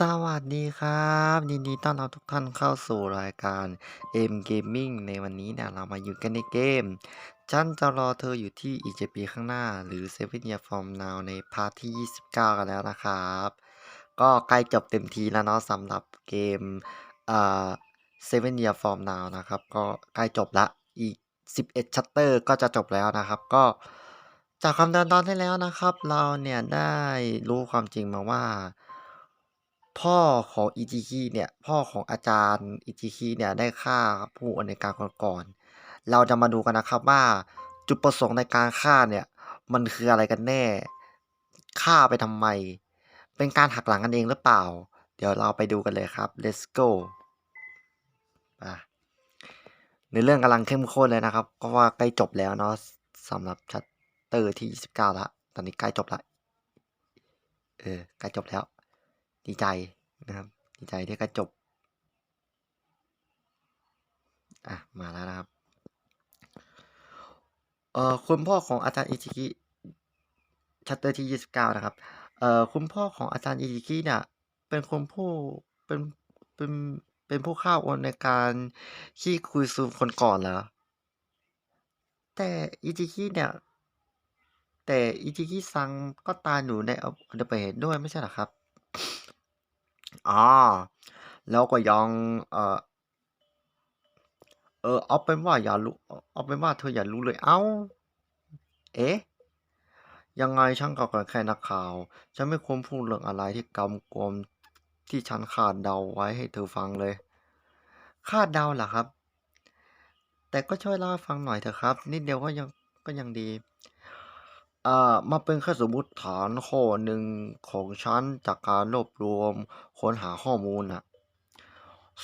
สวัสดีครับ ยินดีต้อนรับทุกท่านเข้าสู่รายการ M Gaming ในวันนี้เนี่ยเรามาอยู่กันในเกม ฉันจะรอเธออยู่ที่อีก7ปีข้างหน้า หรือ Seven Years from Now ในพาร์ทที่ 29 กันแล้วนะครับ ก็ใกล้จบเต็มทีแล้วเนาะสำหรับเกมเอ่า Seven Years from Now นะครับ ก็ใกล้จบละอีก 11 ชัตเตอร์ก็จะจบแล้วนะครับ ก็จากคำเตือนตอนที่แล้วนะครับ เราเนี่ยได้รู้ความจริงมาว่า พ่อของอิจิคิเนี่ย พ่อของอาจารย์อิจิคิเนี่ยได้ฆ่าผู้อำนวยการคนก่อน เราจะมาดูกันนะครับว่าจุดประสงค์ในการฆ่าเนี่ย มันคืออะไรกันแน่ ฆ่าไปทำไม เป็นการหักหลังกันเองหรือเปล่า เดี๋ยวเราไปดูกันเลยครับ let's go อะในเรื่องกำลังเข้มข้นเลยนะครับ ก็ว่าใกล้จบแล้วเนาะสำหรับชัตเตอร์ที่ 29 ละ ตอนนี้ใกล้จบละ เออ ใกล้จบแล้ว ดีใจนะครับ ดีใจที่กล้จบอะ มาแล้วนะครับ เอ่อคุณพ่อของอาจารย์อิจิคิชัตเตอร์ที่29นะครับ เอ่อคุณพ่อของอาจารย์อิจิคิเนี่ย เป็นคนผู้เป็นเป็นเป็นผู้ฆ่าวอนวยการขี้คุยซูคนก่อนเหรอแต่อิจิคิเนี่ย แต่อิจิคิซังก็ตายอยู่ในอุบัติเหตุด้วยไม่ใช่หรอครับ อ๋อแล้วก็ยังเออเออเอาเป็นว่าอย่ารู้เอาเป็นว่าเธออย่ารู้เลยเอ้า เอ๊ะยังไงฉันก็แค่นักข่าว ฉันไม่ควรพูดเรื่องอะไรที่กำกวมที่ฉันคาดเดาไว้ให้เธอฟังเลยคาดเดาเหรอครับ แต่ก็ช่วยเล่าฟังหน่อยเถอะครับ นิดเดียวก็ยังก็ยังดี อ่ามาเป็นแค่สมมติฐานข้อหนึ่งของฉันจากการรวบรวมค้นหาข้อมูลน่ะ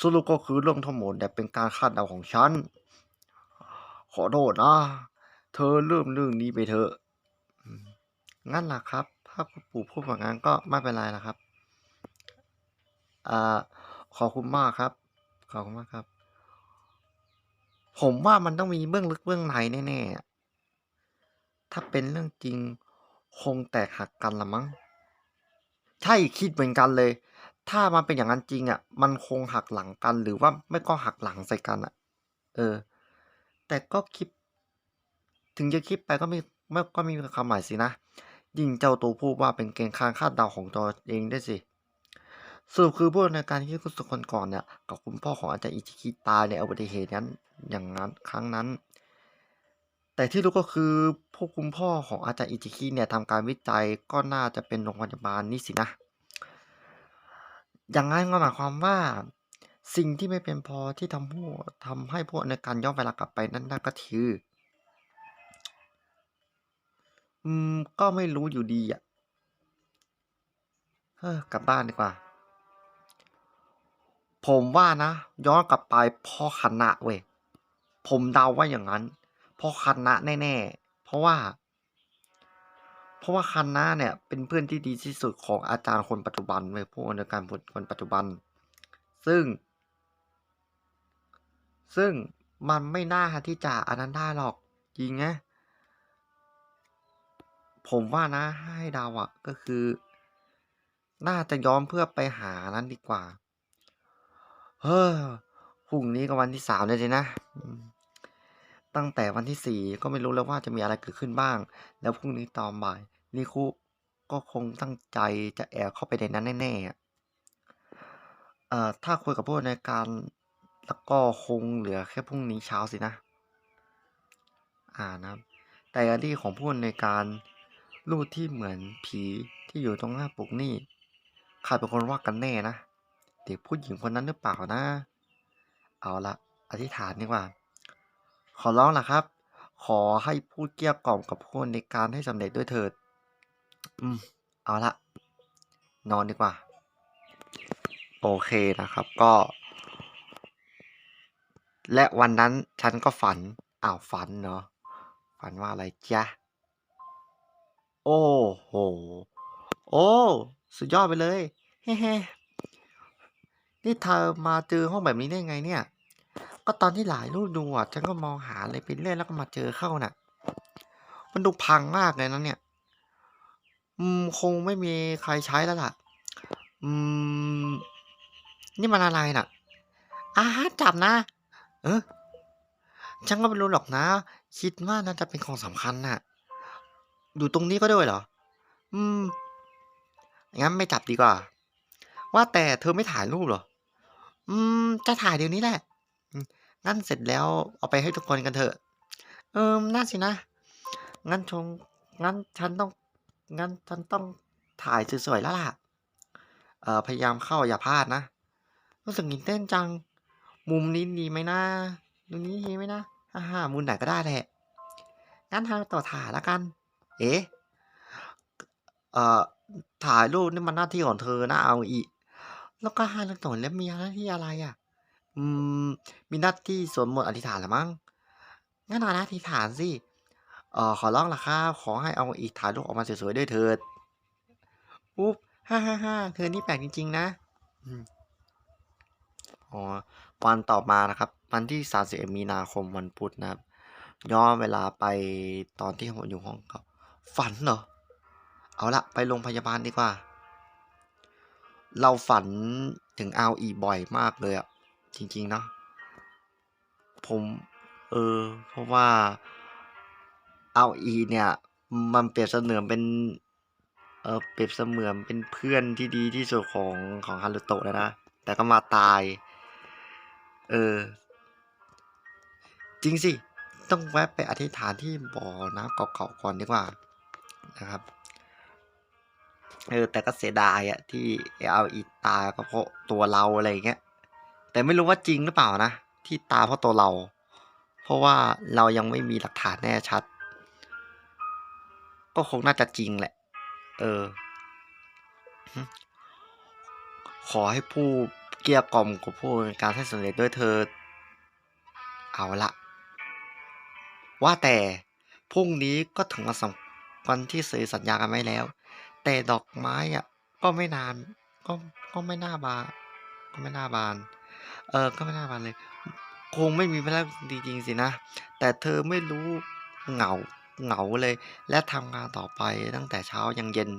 สรุปก็คือเรื่องทั้งหมดเนี่ยเป็นการคาดเดาของฉัน ขอโทษนะ เธอเริ่มเรื่องนี้ไปเถอะ งั้นล่ะครับ ถ้าคุณปู่พูดแบบนั้นก็ไม่เป็นไรละครับ อ่า ขอบคุณมากครับ ขอบคุณมากครับ ผมว่ามันต้องมีเบื้องลึกเบื้องในแน่ๆ ถ้าเป็นเรื่องจริง คงแตกหักกันละมั้ง ใช่คิดเหมือนกันเลย ถ้ามันเป็นอย่างนั้นจริงอะมันคงหักหลังกันหรือว่าไม่ก็หักหลังใส่กันอะเออ แต่ก็คิด ถึงจะคิดไปก็ไม่ไม่ก็ไม่มีความหมายสินะ ยิ่งเจ้าตัวพูดว่าเป็นเกณฑ์คางคาดเดาของตัวเองได้สิสรุปคือผู้ในการที่คุณสุคนก่อนเนี่ยกับคุณพ่อของอาจารย์อิจิคิตายในอุบัติเหตุนั้นอย่างนั้นครั้งนั้น แต่ที่รู้ก็คือพวกคุณพ่อของอาจารย์อิจิคิเนี่ยทำการวิจัยก็น่าจะเป็นโรงพยาบาลนี่สินะ อย่างนั้นก็หมายความว่าสิ่งที่ไม่เป็นพอที่ทำผู้ทำให้พวกในการย้อนเวลากลับไปนั่นนั่นก็คืออืมก็ไม่รู้อยู่ดีอะเฮ้อกลับบ้านดีกว่า ผมว่านะ ย้อนกลับไปพ่อคณะเว้ยผมเดาว่าอย่างนั้น เพ่อคณะแน่ๆ เพราะว่า เพราะว่าคณะเนี่ย เป็นเพื่อนที่ดีที่สุดของอาจารย์คนปัจจุบันเว้ยผู้อำนวยการคนปัจจุบัน ซึ่ง ซึ่งมันไม่น่าที่จะอันนั้นได้หรอกจริงไงผมว่านะให้ดาอะก็คือ น่าจะย้อนเพื่อไปหานั้นดีกว่า เฮ้อพรุ่งนี้ก็วันที่สามเลยสินะ ตั้งแต่วันที่สี่ก็ไม่รู้แล้วว่าจะมีอะไรเกิดขึ้นบ้าง แล้วพรุ่งนี้ตอนบ่ายนิคุก็คงตั้งใจจะแอบเข้าไปในนั้นแน่ๆอะเอ่อถ้าคุยกับผู้อำนการแล้วก็คงเหลือแค่พรุ่งนี้เช้าสินะ อ่านะครับไดอารี่ของผู้อำนการรูปที่เหมือนผีที่อยู่ตรงหน้าปุกนี่ใครเป็นคนว่ากันแน่นะเด็กผู้หญิงคนนั้นหรือเปล่านะ เอาละอธิษฐานดีกว่า ขอร้องล่ะครับ ขอให้พูดเกลี้ยกล่อมกับผู้ในการให้สำเร็จด้วยเถิด อืม เอาละ นอนดีกว่า โอเคนะครับ ก็ และวันนั้นฉันก็ฝัน อ้าวฝันเนาะ ฝันว่าอะไรจ๊ะ โอ้โห โอ้ สุดยอดไปเลย เฮ้ๆนี่เธอมาเจอห้องแบบนี้ได้ไงเนี่ย ก็ตอนที่หลายรูปดูอะฉันก็มองหาอะไรไปเรื่อยแล้วก็มาเจอเข้าน่ะ มันดูพังมากเลยนะเนี่ย อืม คงไม่มีใครใช้แล้วล่ะ อืม นี่มันอะไรน่ะอาจับนะ เออฉันก็ไม่รู้หรอกนะ คิดว่าน่าจะเป็นของสำคัญน่ะ อยู่ตรงนี้ก็ด้วยเหรอ อืม งั้นไม่จับดีกว่า ว่าแต่เธอไม่ถ่ายรูปเหรอ อืม จะถ่ายเดี๋ยวนี้แหละ งั้นเสร็จแล้วเอาไปให้ทุกคนกันเถอะ เออน่าสินะ งั้นชง งั้นฉันต้อง งั้นฉันต้องถ่ายสวยๆแล้วล่ะ เอ่อ พยายามเข้าอย่าพลาดนะ รู้สึกตื่นเต้นจัง มุมนี้ดีไหมนะมุมนี้ดีไหมนะฮ่าฮ่ามุมไหนก็ได้แหละ งั้นทางต่อถ่ายแล้วกัน เอ๊ะ เอ่อ ถ่ายรูปนี่มันหน้าที่ของเธอนะเอาอี แล้วก็ฮารุโตะแล้วมีหน้าที่อะไรอะ อืม มีหน้าที่สวดมนต์อธิษฐานเหรือมั้งงั้นอนะอธิษฐานสิ เอ่อ ขอร้องล่ะครับขอให้เอาอีถ่ายรูปออกมาสวยๆด้วยเถิด อุ๊บฮ่าๆๆเธอนี่แปลกจริง ๆ นะอืมอ๋อ วันต่อมานะครับ วันที่ 31 มีนาคมวันพุธนะครับ ย้อนเวลาไปตอนที่ผมอยู่ห้องเก่าฝันเหรอ?เอาละไปโรงพยาบาลดีกว่า เราฝันถึง ROE บ่อยมากเลยอะ จริงๆเนาะผมเออ เพราะว่า ROE เนี่ย มันเปรียบเสมือนเป็น เออเปรียบเสมือนเป็นเพื่อนที่ดีที่สุดของของฮารุโตะเลยนะ แต่ก็มาตาย เออ จริงสิ ต้องแวะไปอธิษฐานที่บ่อน้ำเก่าๆก่อนดีกว่านะครับ เออ แต่ก็เสียดายอะที่ ROE ตายก็เพราะตัวเราอะไรอย่างเงี้ย แต่ไม่รู้ว่าจริงหรือเปล่านะ ที่ตาเพราะตัวเรา เพราะว่าเรายังไม่มีหลักฐานแน่ชัด ก็คงน่าจะจริงแหละ เออ ขอให้ผู้เกลี้ยกล่อมกับผู้การให้สำเร็จด้วยเถิดเอาละว่าแต่พรุ่งนี้ก็ถึงวันสำวันที่สื่อสัญญากันไว้แล้ว แต่ดอกไม้อะ ก็ไม่นาน ก็ก็ไม่น่าบานก็ไม่น่าบาน เออก็ไม่น่าบานเลย คงไม่มีไปแล้วจริงๆสินะ แต่เธอไม่รู้เหงาเหงาเลย และทำงานต่อไปตั้งแต่เช้ายันเย็น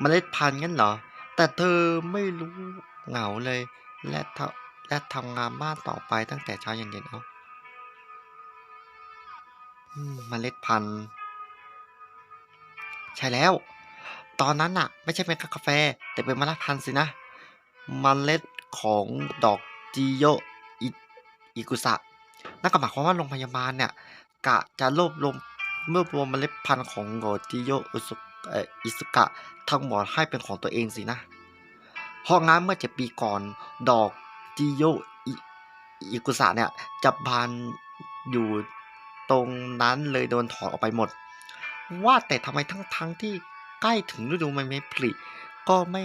เมล็ดพันธุ์งั้นเหรอ?แต่เธอไม่รู้เหงาเลย และทำและทำงานบ้านต่อไปตั้งแต่เช้ายันเย็นเอ้ามเมล็ดพันธุ์ ใช่แล้ว ตอนนั้นน่ะ ไม่ใช่เม็ดกาแฟ แต่เป็นเมล็ดพันธุ์สินะเมล็ด ของดอกจิโยอิกุสะนั่นก็หมายความว่าโรงพยาบาลเนี่ยกะจะรวบรวมรวบรวมเมล็ดพันธุ์ของดอกจิโยอุสุเอ่ออิซุกะทั้งหมดให้เป็นของตัวเองสินะเพราะงั้นเมื่อ7ปีก่อนดอกจิโยอิกุสะเนี่ยจะบานอยู่ตรงนั้นเลยโดนถอนออกไปหมด ว่าแต่ทำไมทั้งๆที่ใกล้ถึงฤดูใบไม้ผลิก็ไม่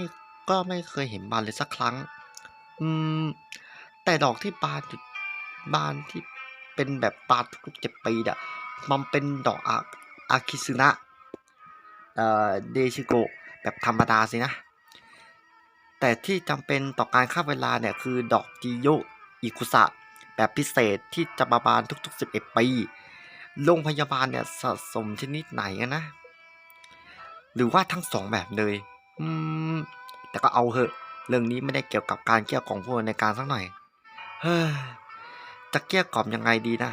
ก็ไม่เคยเห็นบานเลยสักครั้ง อืม แต่ดอกที่บานอยู่บานที่เป็นแบบบานทุกๆ7ปีอะมันเป็นดอกอาอาคิสึนะเอ่อเดชิโกะแบบธรรมดาสินะ แต่ที่จำเป็นต่อการฆ่าเวลาเนี่ยคือดอกจิโยอิกุสะแบบพิเศษที่จะมาบานทุกๆ 11 ปี โรงพยาบาลเนี่ยสะสมชนิดไหนอะนนะ?หรือว่าทั้ง2แบบเลย อืม แต่ก็เอาเหอะ เรื่องนี้ไม่ได้เกี่ยวกับการเกลี้ยกล่อมผู้อำนการสักหน่อย เฮ้อจะเกลี้ยกล่อมยังไงดีนะ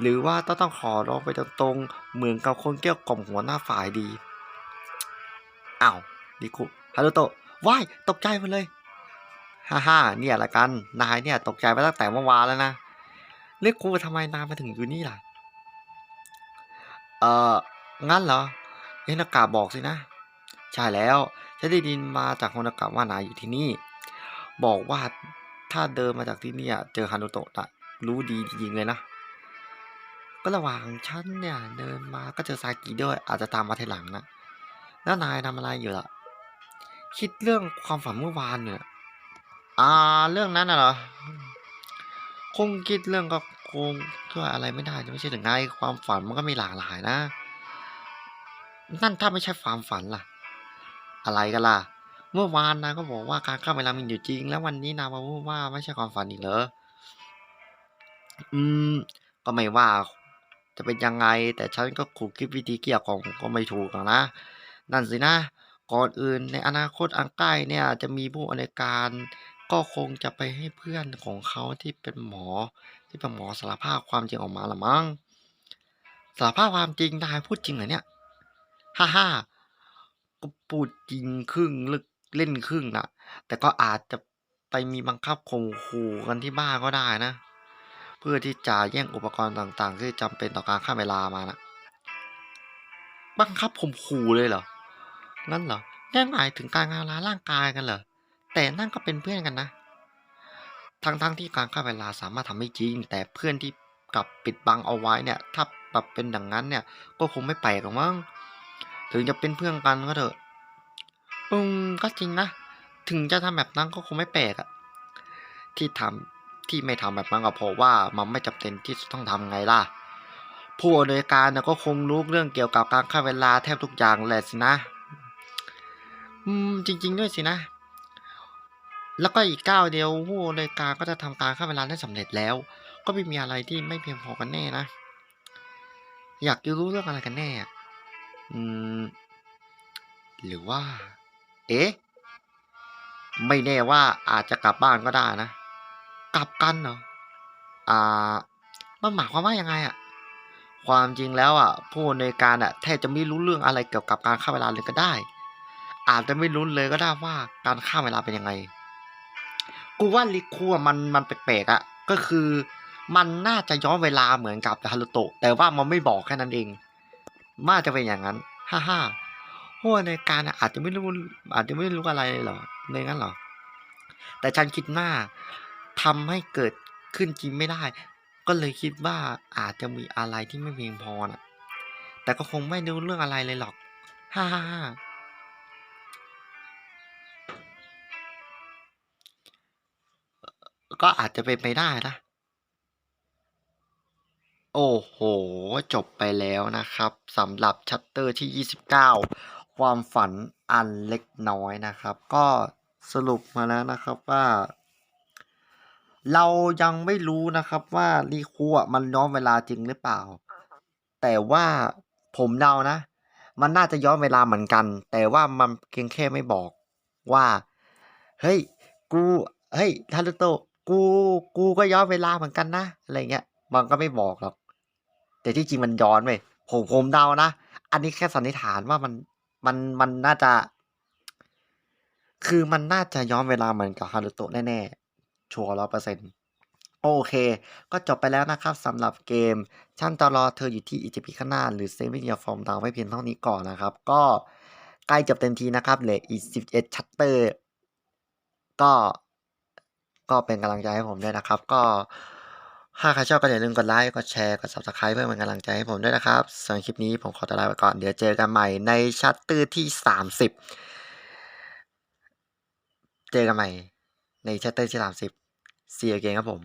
หรือว่าจะต้องขอร้องไปตรงๆ เหมือนกับคนเกลี้ยกล่อมหัวหน้าฝ่ายดีอ้าวริคุฮารุโตะว้ายตกใจหมดเลยฮ่าๆเนี่ยละกัน นายเนี่ยตกใจมาตั้งแต่เมื่อวานแล้วนะเริคุทำไมนายมาถึงอยู่นี่ล่ะ?เอ่องั้นเหรอ?เฮนากะบอกสินะ ใช่แล้ว ฉันได้ยินมาจากโฮนากะว่านายอยู่ที่นี่ บอกว่าถ้าเดินมาจากที่นี่เจอฮารุโตะนะรู้ดีจริงเลยนะ ก็ระหว่างฉันเนี่ยเดินมาก็เจอซากิด้วย อาจจะตามมาทีหลังนะแล้วนายทำอะไรอยู่ล่ะ?คิดเรื่องความฝันเมื่อวานอยู่น่ะอ่าเรื่องนั้นน่ะเหรอ?คงคิดเรื่องก็คงช่วยอะไรไม่ได้ไม่ใช่หรือไงความฝันมันก็มีหลากหลายนะ นั่นถ้าไม่ใช่ความฝันล่ะ อะไรกันล่ะ?เมื่อวานนายก็บอกว่าการฆ่าเวลามีอยู่จริง แล้ววันนี้นายมาพูดว่าไม่ใช่ความฝันอีกเหรอ?อืม ก็ไม่ว่า จะเป็นยังไง แต่ฉันก็คงคิดวิธีเกลี้ยกล่อมก็ไม่ถูกหรอกนะ นั่นสินะ ก่อนอื่นในอนาคตอันใกล้เนี่ย จะมีผู้อำนวยการก็คงจะไปให้เพื่อนของเขาที่เป็นหมอ ที่เป็นหมอสารภาพความจริงออกมาละมั้งสารภาพความจริงนายพูดจริงเหรอเนี่ย?ฮ่าๆ ก็พูดจริงครึ่งลึกเล่นครึ่งน่ะแต่ก็อาจจะไปมีบังคับข่มขู่กันที่บ้านก็ได้นะ เพื่อที่จะแย่งอุปกรณ์ต่างๆ ที่จำเป็นต่อการฆ่าเวลามานะบังคับข่มขู่เลยเหรอ?งั้นเหรอ?นั่นหมายถึงการทำร้ายร่างกายกันเหรอ?แต่นั่นก็เป็นเพื่อนกันนะ ทั้งๆที่การฆ่าเวลาสามารถทำได้จริง แต่เพื่อนที่กับปิดบังเอาไว้เนี่ย ถ้าแบบเป็นอย่างงั้นเนี่ย ก็คงไม่แปลกหรอกมั้ง ถึงจะเป็นเพื่อนกันก็เถอะ อืมก็จริงนะ ถึงจะทำแบบนั้นก็คงไม่แปลกอะที่ทำที่ไม่ทำแบบนั้นก็เพราะว่ามันไม่จำเป็นที่จะต้องทำไงล่ะ ผู้อำนวยการนะก็คงรู้เรื่องเกี่ยวกับการฆ่าเวลาแทบทุกอย่างแหละสินะ อืม จริง ๆ ด้วยสินะ แล้วก็อีกก้าวเดียวผู้อำนวยการก็จะทำการฆ่าเวลาได้สำเร็จแล้ว ก็ไม่มีอะไรที่ไม่เพียงพอกันแน่นะ อยากจะรู้เรื่องอะไรกันแน่อะ? อืม หรือว่า เอ๊ะ ไม่แน่ว่าอาจจะกลับบ้านก็ได้นะ กลับกันเหรอ?อ่า มันหมายความว่ายังไงอะ?ความจริงแล้วอะ ผู้อำนวยการน่ะแทบจะไม่รู้เรื่องอะไรเกี่ยวกับการฆ่าเวลาเลยก็ได้ อาจจะไม่รู้เลยก็ได้ว่าการฆ่าเวลาเป็นยังไง กูว่า Riku อะมันมันแปลกๆอะ ก็คือมันน่าจะย้อนเวลาเหมือนกับ Naruto แต่ว่ามันไม่บอกแค่นั้นเอง น่าจะเป็นอย่างงั้น ฮ่าๆผู้อำนการอาจจะไม่รู้อาจจะไม่รู้อะไรเลยหรออย่างงั้นหรอ?แต่ฉันคิดว่าทำให้เกิดขึ้นจริงไม่ได้ ก็เลยคิดว่าอาจจะมีอะไรที่ไม่เพียงพอน่ะ แต่ก็คงไม่รู้เรื่องอะไรเลยหรอก ฮ่าๆๆก็อาจจะเป็นไปได้นะ โอ้โฮจบไปแล้วนะครับสำหรับ Chapter ที่ 29 ความฝันอันเล็กน้อยนะครับ ก็สรุปมาแล้วนะครับว่า เรายังไม่รู้นะครับว่า Riku อะมันย้อนเวลาจริงหรือเปล่า แต่ว่าผมเดานะ มันน่าจะย้อนเวลาเหมือนกัน แต่ว่ามันเพียงแค่ไม่บอกว่า เฮ้ย กูเฮ้ย Naruto กูกูก็ย้อนเวลาเหมือนกันนะอะไรเงี้ยมันก็ไม่บอกหรอก แต่ที่จริงมันย้อนเว้ยผมผมเดานะ อันนี้แค่สันนิษฐานว่ามันมันมันน่าจะ คือมันน่าจะย้อนเวลาเหมือนกับ Naruto แน่ๆ ชัวร์100%โอเค ก็จบไปแล้วนะครับสำหรับเกมฉันจะรอเธออยู่ที่อีก7ข้างหน้า หรือ Seven Years from Now ไว้เพียงเท่านี้ก่อนนะครับ ก็ใกล้จบเต็มทีนะครับเหลืออีก11 Chapter ก็ก็เป็นกำลังใจให้ผมด้วยนะครับ ก็ ถ้าใครชอบก็อย่าลืมกดไลค์ กดแชร์ กด Subscribe เพื่อเป็นกำลังใจให้ผมด้วยนะครับสำหรับคลิปนี้ผมขอตัวลาไปก่อน เดี๋ยวเจอกันใหม่ในชัตเตอร์ที่ 30 เจอกันใหม่ในชัตเตอร์ที่ 30 See you again ครับผม